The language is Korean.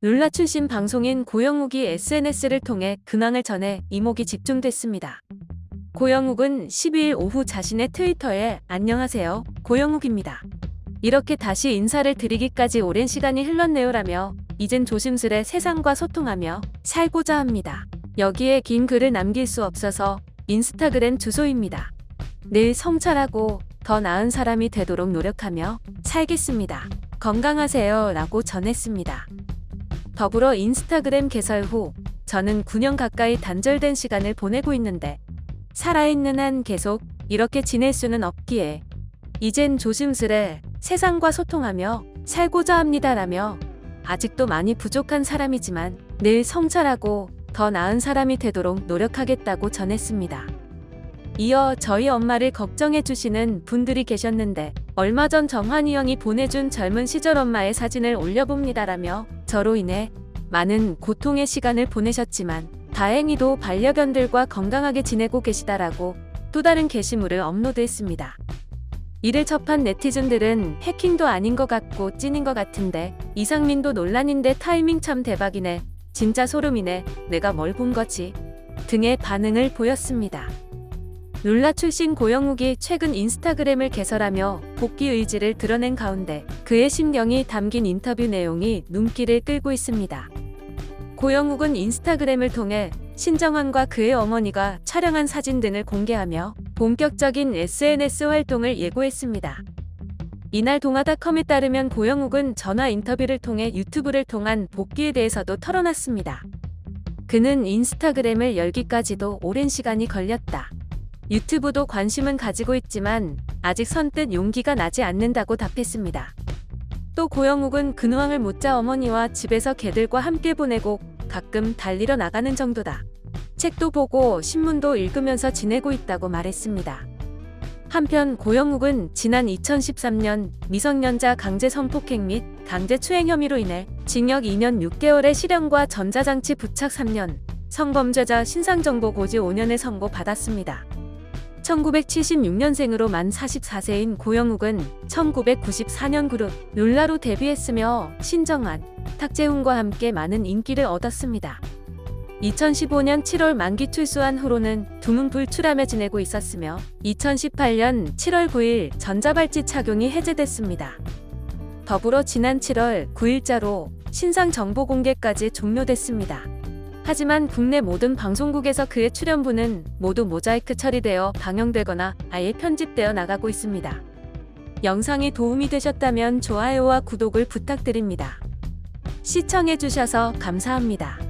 룰라 출신 방송인 고영욱이 SNS를 통해 근황을 전해 이목이 집중됐습니다. 고영욱은 12일 오후 자신의 트위터에 안녕하세요. 고영욱입니다. 이렇게 다시 인사를 드리기까지 오랜 시간이 흘렀네요라며 이젠 조심스레 세상과 소통하며 살고자 합니다. 여기에 긴 글을 남길 수 없어서 인스타그램 주소입니다. 늘 성찰하고 더 나은 사람이 되도록 노력하며 살겠습니다. 건강하세요 라고 전했습니다. 더불어 인스타그램 개설 후 저는 9년 가까이 단절된 시간을 보내고 있는데 살아있는 한 계속 이렇게 지낼 수는 없기에 이젠 조심스레 세상과 소통하며 살고자 합니다라며 아직도 많이 부족한 사람이지만 늘 성찰하고 더 나은 사람이 되도록 노력하겠다고 전했습니다. 이어 저희 엄마를 걱정해 주시는 분들이 계셨는데 얼마 전 정환이 형이 보내준 젊은 시절 엄마의 사진을 올려봅니다라며 저로 인해 많은 고통의 시간을 보내셨지만 다행히도 반려견들과 건강하게 지내고 계시다라고 또 다른 게시물을 업로드했습니다. 이를 접한 네티즌들은 해킹도 아닌 것 같고 찐인 것 같은데 이상민도 논란인데 타이밍 참 대박이네. 진짜 소름이네. 내가 뭘 본 거지? 등의 반응을 보였습니다. 룰라 출신 고영욱이 최근 인스타그램을 개설하며 복귀 의지를 드러낸 가운데 그의 심경이 담긴 인터뷰 내용이 눈길을 끌고 있습니다. 고영욱은 인스타그램을 통해 신정환과 그의 어머니가 촬영한 사진 등을 공개하며 본격적인 SNS 활동을 예고했습니다. 이날 동아닷컴에 따르면 고영욱은 전화 인터뷰를 통해 유튜브를 통한 복귀에 대해서도 털어놨습니다. 그는 인스타그램을 열기까지도 오랜 시간이 걸렸다. 유튜브도 관심은 가지고 있지만 아직 선뜻 용기가 나지 않는다고 답했습니다. 또 고영욱은 근황을 묻자 어머니와 집에서 개들과 함께 보내고 가끔 달리러 나가는 정도다. 책도 보고 신문도 읽으면서 지내고 있다고 말했습니다. 한편 고영욱은 지난 2013년 미성년자 강제 성폭행 및 강제 추행 혐의로 인해 징역 2년 6개월의 실형과 전자장치 부착 3년, 성범죄자 신상정보 고지 5년을 선고 받았습니다. 1976년생으로 만 44세인 고영욱은 1994년 그룹 룰라로 데뷔했으며 신정환, 탁재훈과 함께 많은 인기를 얻었습니다. 2015년 7월 만기 출소한 후로는 두문불출하며 지내고 있었으며 2018년 7월 9일 전자발찌 착용이 해제됐습니다. 더불어 지난 7월 9일자로 신상 정보 공개까지 종료됐습니다. 하지만 국내 모든 방송국에서 그의 출연분은 모두 모자이크 처리되어 방영되거나 아예 편집되어 나가고 있습니다. 영상이 도움이 되셨다면 좋아요와 구독을 부탁드립니다. 시청해주셔서 감사합니다.